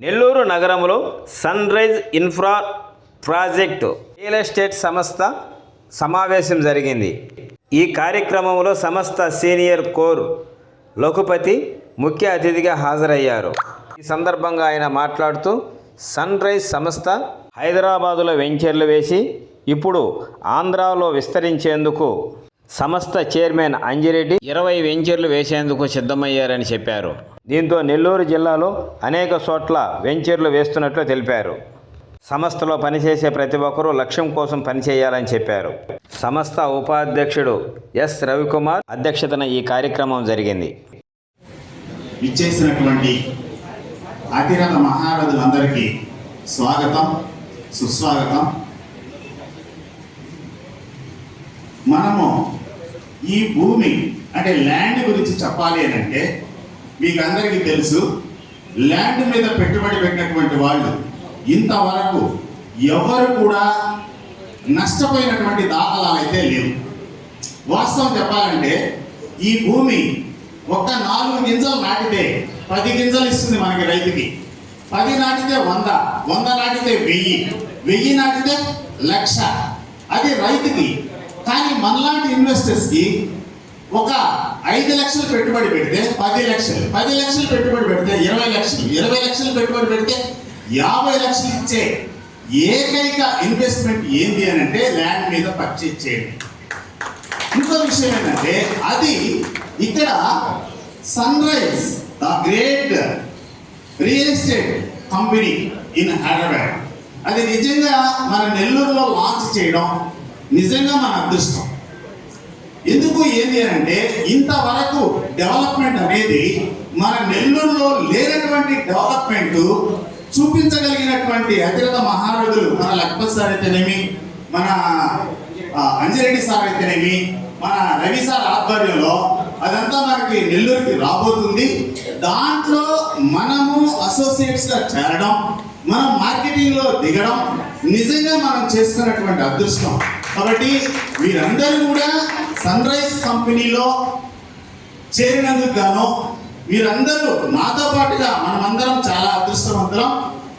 నెల్లూరు నగరంలో Sunrise Infra project real estate సంస్థ సమావేశం జరిగింది. ఈ కార్యక్రమంలో సంస్థ సీనియర్ కోర్ లఘుపతి ముఖ్య అతిథిగా హాజరయ్యారు. ఈ సందర్భంగా ఆయన మాట్లాడుతూ సన్ రైజ్ సంస్థ హైదరాబాదులో వెంచర్లు వేసి ఇప్పుడు ఆంధ్రాలో విస్తరించేందుకు సంస్థ చైర్మన్ అంజిరెడ్డి ఇరవై వెంచర్లు వేసేందుకు సిద్ధమయ్యారని చెప్పారు. దీంతో నెల్లూరు జిల్లాలో అనేక చోట్ల వెంచర్లు వేస్తున్నట్లు తెలిపారు. సంస్థలో పనిచేసే ప్రతి ఒక్కరూ లక్ష్యం కోసం పనిచేయాలని చెప్పారు. సంస్థ ఉపాధ్యక్షుడు ఎస్ రవికుమార్ అధ్యక్షతన ఈ కార్యక్రమం జరిగింది. ఇచ్చేసినటువంటి అతిరథ మహారథులందరికీ స్వాగతం సుస్వాగతం. మనము ఈ భూమి అంటే ల్యాండ్ గురించి చెప్పాలి అని అంటే మీకు అందరికీ తెలుసు ల్యాండ్ మీద పెట్టుబడి పెట్టినటువంటి వాళ్ళు ఇంతవరకు ఎవరు కూడా నష్టపోయినటువంటి దాఖలాలు అయితే లేవు. వాస్తవం చెప్పాలంటే ఈ భూమి ఒక్క నాలుగు గింజలు నాటితే పది గింజలు ఇస్తుంది మనకి రైతుకి. పది నాటితే వంద వంద నాటితే వెయ్యి వెయ్యి నాటితే లక్ష. అది రైతుకి కానీ మనలాంటి ఇన్వెస్టర్స్కి ఒక ఐదు లక్షలు పెట్టుబడి పెడితే పది లక్షలు పది లక్షలు పెట్టుబడి పెడితే ఇరవై లక్షలు ఇరవై లక్షలు పెట్టుబడి పెడితే యాభై లక్షలు ఇచ్చే ఏకైక ఇన్వెస్ట్మెంట్ ఏంటి అని అంటే ల్యాండ్ మీద పర్చేజ్ చేయండి. ఇంకో విషయం ఏంటంటే అది ఇక్కడ Sunrise the great real estate company in Hyderabad. అది నిజంగా మన నెల్లూరులో లాంచ్ చేయడం నిజంగా మన అదృష్టం. ఎందుకు ఏంది అంటే ఇంతవరకు డెవలప్మెంట్ అనేది మన నెల్లూరులో లేనటువంటి డెవలప్మెంట్ చూపించగలిగినటువంటి అతిరథ మహారథులు మన లక్ష్మణ్ సార్ అయితేనేమి మన అంజరెడ్డి అంజిరెడ్డి సార్ అయితేనేమి మన రవి సార్ ఆధ్వర్యంలో అదంతా మనకి నెల్లూరుకి రాబోతుంది. దాంట్లో మనము అసోసియేట్స్గా చేరడం మనం మార్కెటింగ్లో దిగడం నిజంగా మనం చేసుకున్నటువంటి అదృష్టం. కాబట్టి వీరందరూ కూడా సన్ రైజ్ కంపెనీలో చేరినందుకు గాను వీరందరూ నాతో పాటుగా మనమందరం చాలా అదృష్టవంతులం.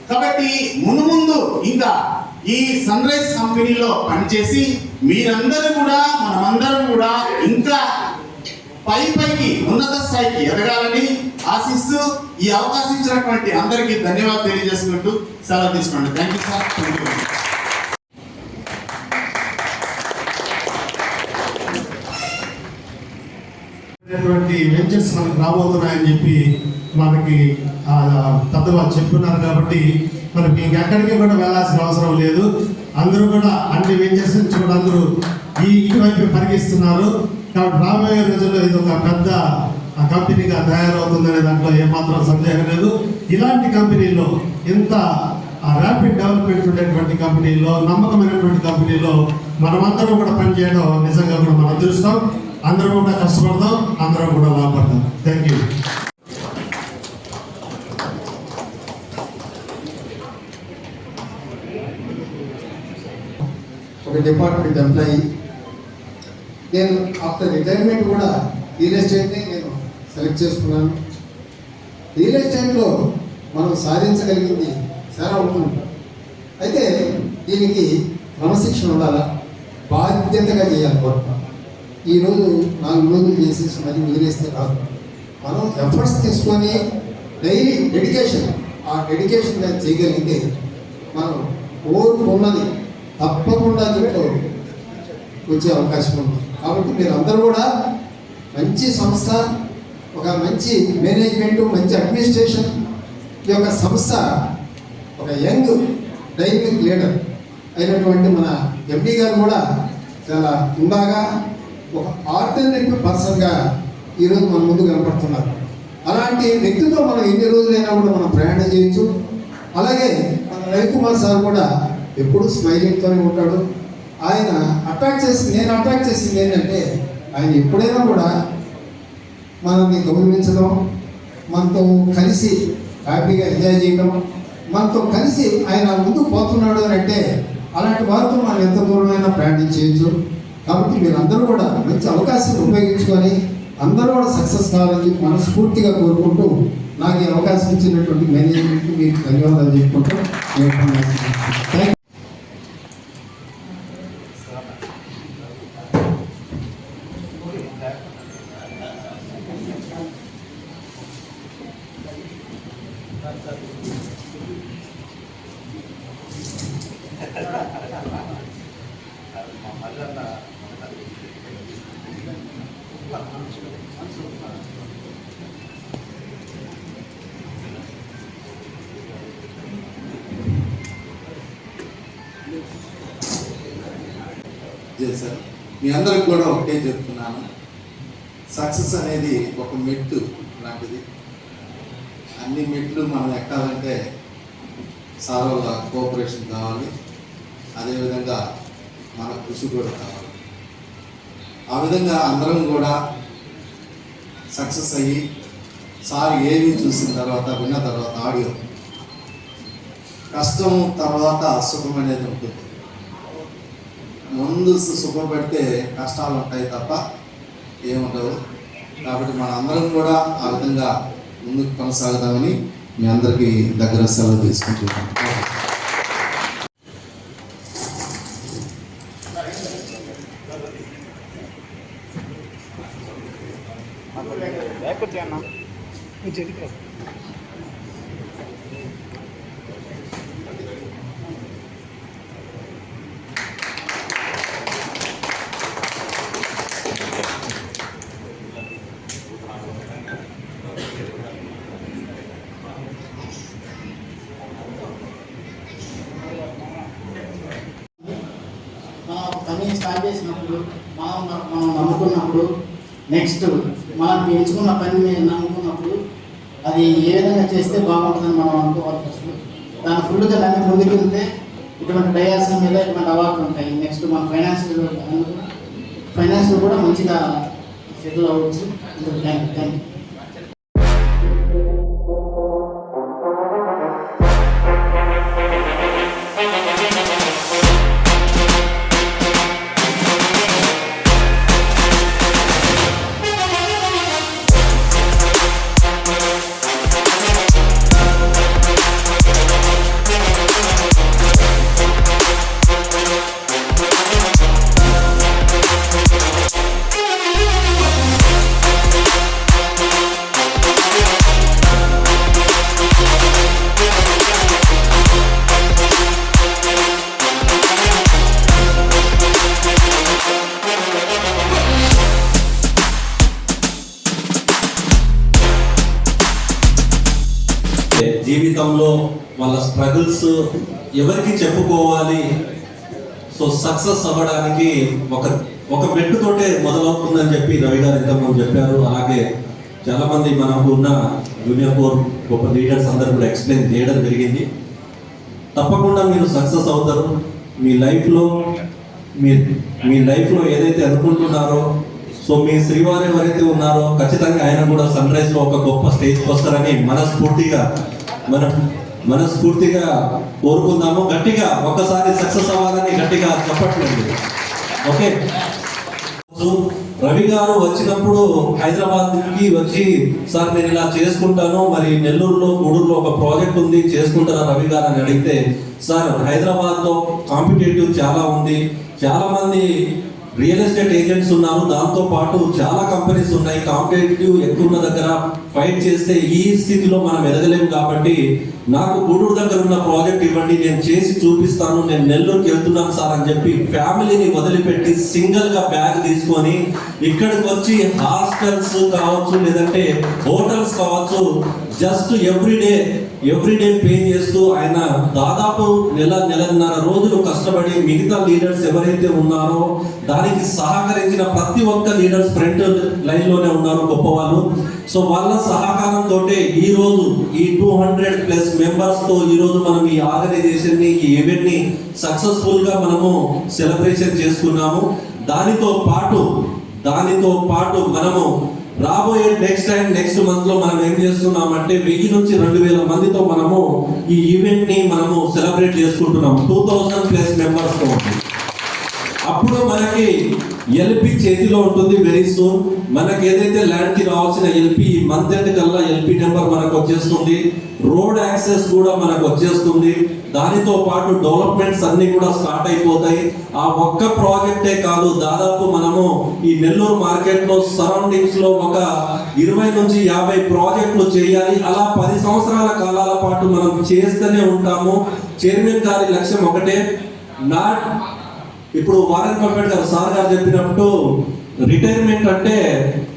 కాబట్టి మునుముందు ఇంకా ఈ సన్ రైజ్ కంపెనీలో పనిచేసి మీరందరూ కూడా మనమందరం కూడా ఇంకా పై పైకి ఉన్నత స్థాయికి ఎదగాలని ఆశిస్తూ ఈ అవకాశం ఇచ్చినటువంటి అందరికీ ధన్యవాదాలు తెలియజేసుకుంటూ సెలవు తీసుకోండి thank you sir thank ventures మనకు రాబోతున్నాయని చెప్పి మనకి ఆ, చెప్తున్నారు కాబట్టి మనకి ఇంకెక్కడికి కూడా వెళ్ళాల్సిన అవసరం లేదు. అందరూ కూడా అన్ని వెంచర్స్ నుంచి కూడా అందరూ ఈ ఇటువైపు పరిగిస్తున్నారు కాబట్టి రాబోయే రోజుల్లో ఇది ఒక పెద్ద ఆ, కంపెనీగా తయారవుతుందనే దాంట్లో ఏమాత్రం సందేహం లేదు. ఇలాంటి కంపెనీలో ఇంత ర్యాపిడ్ డెవలప్మెంట్ ఉండేటువంటి కంపెనీలో నమ్మకమైనటువంటి కంపెనీలో మనమందరం కూడా పనిచేయడం నిజంగా కూడా మన అదృష్టం. అందరం కూడా కష్టపడదాం అందరం కూడా లాభపడదాం థ్యాంక్ యూ ఒక డిపార్ట్మెంట్ ఎంప్లాయీ నేను ఆఫ్టర్ రిటైర్మెంట్ కూడా రియల్ ఎస్టేట్ని నేను సెలెక్ట్ చేసుకున్నాను. రియల్ ఎస్టేట్లో మనం సాధించగలిగింది చాలా ఉంటుంది అయితే దీనికి క్రమశిక్షణ ఉండాలా? బాధ్యతగా చేయాలి ఈరోజు నాలుగు రోజులు చేసేసి మరి వదిలేస్తే కాదు మనం ఎఫర్ట్స్ తీసుకొని డైలీ డెడికేషన్ ఆ డెడికేషన్గా చేయగలిగితే మనం ఓర్పు ఉన్నది తప్పకుండా దీంట్లో వచ్చే అవకాశం ఉంది. కాబట్టి మీరు అందరూ కూడా మంచి సంస్థ ఒక మంచి మేనేజ్మెంట్ మంచి అడ్మినిస్ట్రేషన్ ఈ యొక్క సంస్థ ఒక యంగ్ డైనమిక్ లీడర్ అయినటువంటి మన ఎండి గారు కూడా చాలా ఉండగా ఒక ఆల్టర్నేటివ్ పర్సన్గా ఈరోజు మన ముందు కనపడుతున్నారు. అలాంటి వ్యక్తితో మనం ఎన్ని రోజులైనా కూడా మనం ప్రయాణం చేయొచ్చు. అలాగే మన రవికుమార్ సార్ కూడా ఎప్పుడు స్మైలింగ్తోనే ఉంటాడు. ఆయన అటాక్ చేసి నేను అటాక్ చేసింది ఏంటంటే ఆయన ఎప్పుడైనా కూడా మనల్ని గౌరవించడం మనతో కలిసి హ్యాపీగా ఎంజాయ్ చేయడం మనతో కలిసి ఆయన ముందుకు పోతున్నాడు అని అంటే అలాంటి వారితో మనం ఎంత దూరమైనా ప్రయాణం చేయొచ్చు. కాబట్టి మీరందరూ కూడా మంచి అవకాశం ఉపయోగించుకొని అందరూ కూడా సక్సెస్ కావాలని చెప్పి మనస్ఫూర్తిగా కోరుకుంటూ నాకు ఈ అవకాశం ఇచ్చినటువంటి మేనేజ్మెంట్కి మీకు ధన్యవాదాలు చెప్పుకుంటూ నేను థ్యాంక్ చేశారు మీ అందరికి కూడా ఒకటే చెప్తున్నాను. సక్సెస్ అనేది ఒక మెట్టు లాంటిది. అన్ని మెట్లు మనం ఎక్కాలంటే సార్వల కోఆపరేషన్ కావాలి. అదేవిధంగా మన కృషి కూడా కావాలి. ఆ విధంగా అందరం కూడా సక్సెస్ అయ్యి సార్ ఏమి చూసిన తర్వాత విన్న తర్వాత ఆడియో. కష్టం తర్వాత సుఖం అనేది ఉంటుంది. ముందు సుఖం సుఖపెడితే కష్టాలు ఉంటాయి తప్ప ఏముండవు. కాబట్టి మన అందరం కూడా ఆ విధంగా ముందుకు కొనసాగుదామని మీ అందరికీ దగ్గర సెలవు తీసుకుంటున్నాను. మనం ఒక పని స్టార్ట్ చేసినప్పుడు మనం నమ్ముకున్నప్పుడు నెక్స్ట్ మనం ఎంచుకున్న పని మీద నమ్ముకున్నప్పుడు అది ఏ విధంగా చేస్తే బాగుంటుందని మనం అనుకోవాల్సి వస్తుంది దాని ఫుల్గా దాన్ని ముందుకెళ్తే ఇటువంటి డయాస్ మీద ఇటువంటి అవార్డులు ఉంటాయి. నెక్స్ట్ మన ఫైనాన్షియల్ ఫైనాన్షియల్ కూడా మంచిగా సెటిల్ అవ్వచ్చు. థ్యాంక్ యూ థ్యాంక్ యూ జీవితంలో వాళ్ళ స్ట్రగుల్స్ ఎవరికి చెప్పుకోవాలి? సో సక్సెస్ అవ్వడానికి ఒక ఒక మెట్టుతోటే మొదలవుతుందని చెప్పి రవి గారు ఇంతకుముందు చెప్పారు. అలాగే చాలా మంది మనకు ఉన్న జూనియర్ కోర్ గొప్ప లీడర్స్ అందరూ కూడా ఎక్స్ప్లెయిన్ చేయడం జరిగింది. తప్పకుండా మీరు సక్సెస్ అవుతారు. మీ లైఫ్లో మీ మీ లైఫ్లో ఏదైతే అనుకుంటున్నారో సో మీ శ్రీవారు ఎవరైతే ఉన్నారో ఖచ్చితంగా ఆయన కూడా సన్ రైజ్లో ఒక గొప్ప స్టేజ్కి వస్తారని మనస్ఫూర్తిగా మనం మనస్ఫూర్తిగా కోరుకుందాము. గట్టిగా ఒక్కసారి సక్సెస్ అవ్వాలని గట్టిగా చెప్పట్లేదు. ఓకే? సో రవి గారు వచ్చినప్పుడు హైదరాబాద్కి వచ్చి సార్ నేను ఇలా చేసుకుంటాను. మరి నెల్లూరులో గూడూరులో ఒక ప్రాజెక్ట్ ఉంది. చేసుకుంటారా రవి గారు? అని అడిగితే సార్ హైదరాబాద్లో కాంపిటేటివ్ చాలా ఉంది. చాలామంది రియల్ ఎస్టేట్ ఏజెంట్స్ ఉన్నారు దాంతో పాటు చాలా కంపెనీస్ ఉన్నాయి. కాంపిటేటివ్ ఎక్కువ ఉన్న దగ్గర ఫైట్ చేస్తే ఈ స్థితిలో మనం ఎదగలేము కాబట్టి నాకు గూడూరు దగ్గర ఉన్న ప్రాజెక్ట్ ఇవ్వండి. నేను చేసి చూపిస్తాను. నేను నెల్లూరుకి వెళ్తున్నాను సార్ అని చెప్పి ఫ్యామిలీని వదిలిపెట్టి సింగిల్గా బ్యాగ్ తీసుకొని ఇక్కడికి వచ్చి హాస్టల్స్ కావచ్చు లేదంటే హోటల్స్ కావచ్చు జస్ట్ ఎవ్రీడే ఎవ్రీడే పే చేస్తూ ఆయన దాదాపు నెల నెలన్నర రోజులు కష్టపడి మిగతా లీడర్స్ ఎవరైతే ఉన్నారో దానికి సహకరించిన ప్రతి ఒక్క లీడర్స్ ఫ్రంట్ లైన్లోనే ఉన్నారు గొప్ప వాళ్ళు సో వాళ్ళ సహకారంతో ఈ రోజు ఈ టూ హండ్రెడ్ ప్లస్ మెంబర్స్తో ఈ రోజు మనం ఈ ఆర్గనైజేషన్ని ఈ ఈవెంట్ని సక్సెస్ఫుల్గా మనము సెలబ్రేషన్ చేసుకున్నాము. దానితో పాటు దానితో పాటు మనము రాబోయే నెక్స్ట్ టైం నెక్స్ట్ మంత్లో మనం ఏం చేస్తున్నామంటే వెయ్యి నుంచి రెండు వేల మందితో మనము ఈ ఈవెంట్ని మనము సెలబ్రేట్ చేసుకుంటున్నాం. టూ థౌసండ్ ప్లస్ మెంబర్స్తో. అప్పుడు మనకి ఎల్పి చేతిలో ఉంటుంది వెరీ సూన్ మనకి ఏదైతే ల్యాండ్కి రావాల్సిన ఎల్పి మంత్ ఎండ్ కల్లా ఎల్పి నెంబర్ మనకు వచ్చేస్తుంది. రోడ్ యాక్సెస్ కూడా మనకు వచ్చేస్తుంది. దానితో పాటు డెవలప్మెంట్స్ అన్ని కూడా స్టార్ట్ అయిపోతాయి. ఆ ఒక్క ప్రాజెక్టే కాదు దాదాపు మనము ఈ నెల్లూరు మార్కెట్లో సరౌండింగ్స్లో ఒక ఇరవై నుంచి యాభై ప్రాజెక్టులు చేయాలి. అలా పది సంవత్సరాల కాలాల పాటు మనం చేస్తూనే ఉంటాము. చైర్మన్ గారి లక్ష్యం ఒకటే నాట్ ఇప్పుడు వారెన్ బఫెట్ గారు సార్ గారు చెప్పినప్పుడు రిటైర్మెంట్ అంటే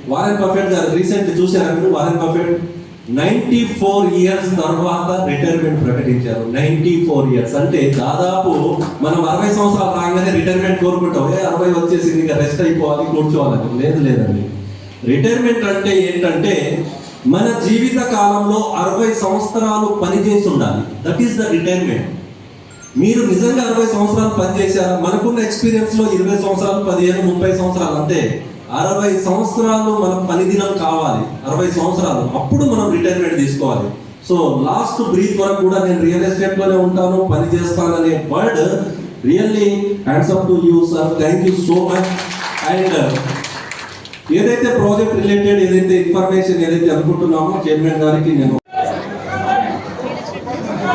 వారెన్ బఫెట్ గారు రీసెంట్ చూశారు Warren Buffett ninety four years తర్వాత రిటైర్మెంట్ ప్రకటించారు. నైంటీ ఫోర్ ఇయర్స్ అంటే దాదాపు మనం అరవై సంవత్సరాలు రాగానే రిటైర్మెంట్ కోరుకుంటాం. ఏ అరవై వచ్చేసింది ఇంకా రెస్ట్ అయిపోవాలి కూర్చోవాలని. లేదు లేదండి. రిటైర్మెంట్ అంటే ఏంటంటే మన జీవిత కాలంలో అరవై సంవత్సరాలు పనిచేసి ఉండాలి. దట్ ఈస్ ద రిటైర్మెంట్ మీరు నిజంగా అరవై సంవత్సరాలు పనిచేశారు? మనకున్న ఎక్స్పీరియన్స్లో ఇరవై సంవత్సరాలు పదిహేను ముప్పై సంవత్సరాలు అంతే. అరవై సంవత్సరాలు మన పని దినం కావాలి. అరవై సంవత్సరాలు. అప్పుడు మనం రిటైర్మెంట్ తీసుకోవాలి. సో లాస్ట్ బ్రీత్ వరకు కూడా నేను రియల్ ఎస్టేట్లోనే ఉంటాను పని చేస్తాను అనే word really hands up to you sir thank you so much and ఏదైతే ప్రాజెక్ట్ రిలేటెడ్ ఏదైతే ఇన్ఫర్మేషన్ ఏదైతే అనుకుంటున్నామో చైర్మన్ గారికి నేను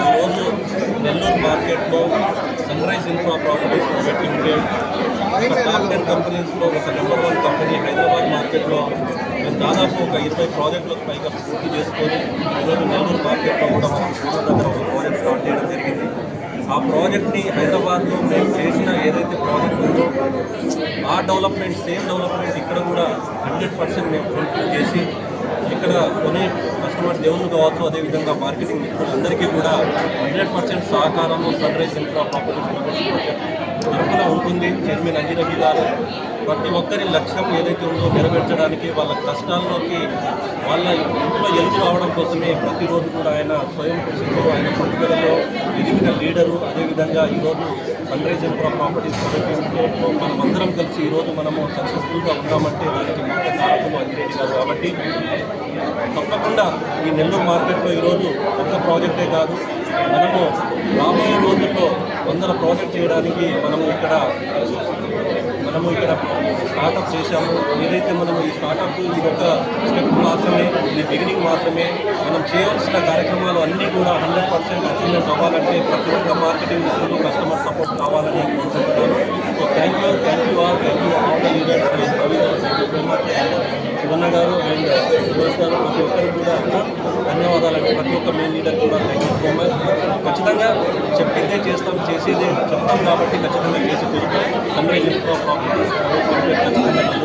ఈరోజు నెల్లూరు మార్కెట్లో Sunrise Infra properties private limited ఒక టాప్ టెన్ కంపెనీస్లో ఒక నెంబర్ వన్ కంపెనీ హైదరాబాద్ మార్కెట్లో మేము దాదాపు ఒక ఇరవై ప్రాజెక్టులకు పైగా పూర్తి చేసుకొని ఈరోజు నెల్లూరు మార్కెట్లో కూడా మనం దగ్గర ఒక ప్రాజెక్ట్ స్టార్ట్ చేయడం జరిగింది. ఆ ప్రాజెక్ట్ని హైదరాబాద్లో మేము చేసిన ఏదైతే ప్రాజెక్ట్ ఉందో ఆ డెవలప్మెంట్ సేమ్ డెవలప్మెంట్ ఇక్కడ కూడా హండ్రెడ్ పర్సెంట్ మేము ఫుల్ఫిల్ చేసి ఇక్కడ కొనే కస్టమర్ దేవుళ్ళు కావచ్చు అదేవిధంగా మార్కెటింగ్ మిత్రులందరికీ కూడా హండ్రెడ్ పర్సెంట్ సహకారము సన్ రైజ్ ఇన్ఫ్రా ప్రాపర్టీస్ తరఫున ఉంటుంది చైర్మన్ అంజిరవి గారు. ప్రతి ఒక్కరి లక్ష్యం ఏదైతే ఉందో నెరవేర్చడానికి వాళ్ళ కష్టాల్లోకి వాళ్ళ ఇంట్లో ఎలుగు రావడం కోసమే ప్రతిరోజు కూడా ఆయన స్వయం కృషితో ఆయన పట్టుదలలో ఎదిగిన లీడరు. అదేవిధంగా ఈరోజు సన్ రైజ్ ప్రాపర్టీస్ మనం అందరం కలిసి ఈరోజు మనము సక్సెస్ఫుల్గా ఉన్నామంటే దానికి ముఖ్య కారకులు అంజిరెడ్డి గారు కాబట్టి తప్పకుండా ఈ నెల్లూరు మార్కెట్లో ఈరోజు ఒక్క ప్రాజెక్టే కాదు మనము రాబోయే రోజుల్లో వందల ప్రాజెక్ట్ చేయడానికి మనము ఇక్కడ మనము ఇక్కడ స్టార్టప్ చేశాము. ఏదైతే మనం ఈ స్టార్టప్ ఇది ఒక స్టెప్ మాత్రమే ఇది బిగినింగ్ మాత్రమే మనం చేయవలసిన కార్యక్రమాలు అన్నీ కూడా హండ్రెడ్ పర్సెంట్ అచీవ్మెంట్ అవ్వాలంటే ప్రతి ఒక్క మార్కెటింగ్ మిత్రులు కస్టమర్ సపోర్ట్ కావాలని కోరుకుంటున్నాను. So thank you thank you all thank you all the leaders గారు శివన్న గారు అండ్ సురేష్ గారు ప్రతి ఒక్కరికి కూడా ధన్యవాదాలు అండి ప్రతి ఒక్క మెయిన్ లీడర్ కూడా థ్యాంక్ యూ సో మచ్ ఖచ్చితంగా చెప్పిందే చేస్తాం చేసేదే చెప్తాం కాబట్టి ఖచ్చితంగా చేసి తీరుతాం.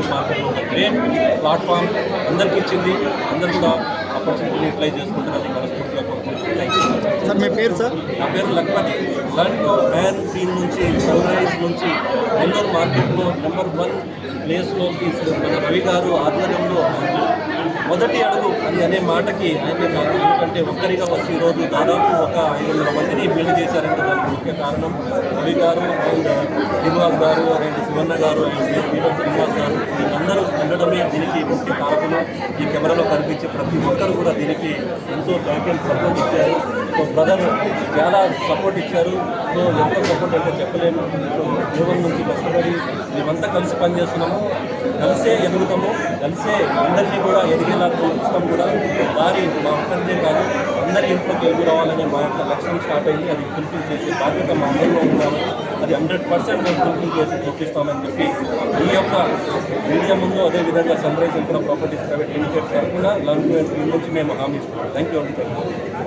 మార్కెట్లో ఒక గ్రేట్ ప్లాట్ఫామ్ అందరికి ఇచ్చింది. అందరు కూడా ఆపర్చునిటీని యూటిలైజ్ చేసుకుంటారని మనస్ఫూర్తిగా కోరుకుంటున్నాను థ్యాంక్ యూ సార్ మీ పేరు సార్? నా పేరు లక్పతి. లర్న్ టు సీన్ నుంచి సన్ రైజ్ నుంచి నెల్లూరు మార్కెట్లో నెంబర్ వన్ ప్లేస్లోకి మన రవి గారు ఆధ్వర్యంలో మొదటి అడుగు అని అనే మాటకి ఆయన కాదు ఎందుకంటే ఒక్కరిగా వచ్చి ఈరోజు దాదాపు ఒక ఐదు వందల మందిని బిల్డ్ చేశారంటే దానికి ముఖ్య కారణం రవి గారు అండ్ శ్రీనివాస్ గారు అండ్ శివన్న గారు అండ్ శ్రీనివాస్ గారు. వీళ్ళందరూ ఉండడమే దీనికి ముఖ్య కారణం. ఈ కెమెరాలో కనిపించే ప్రతి ఒక్కరు కూడా దీనికి ఎంతో బ్యాక్ సపోర్ట్ ఇచ్చారు. బ్రదర్ చాలా సపోర్ట్ ఇచ్చారు. సో ఎంత సపోర్ట్ అంటే చెప్పలేము. సో నుంచి కష్టపడి మేమంతా కలిసి పనిచేస్తున్నాము. కలిసే ఎదుగుతాము. కలిసే అందరినీ కూడా ఎదిగేలా చూపిస్తాం కూడా. దారి మా ఒక్కరిదే కాదు అందరి ఇంట్లోకి ఎదుగు రావాలని మా యొక్క లక్ష్యం స్టార్ట్ అయింది. అది ఫుల్ఫిల్ చేసే బాధ్యత మా అందరిలో ఉన్నాము అది హండ్రెడ్ పర్సెంట్ మేము ఫుల్ఫిల్ చేసి చూపిస్తామని చెప్పి ఈ యొక్క మీడియా ముందు అదేవిధంగా Sunrise Infra properties private limited కాకుండా లంచ్ నుంచి మేము హామీ ఇస్తున్నాం. థ్యాంక్ యూ అండి థ్యాంక్ యూ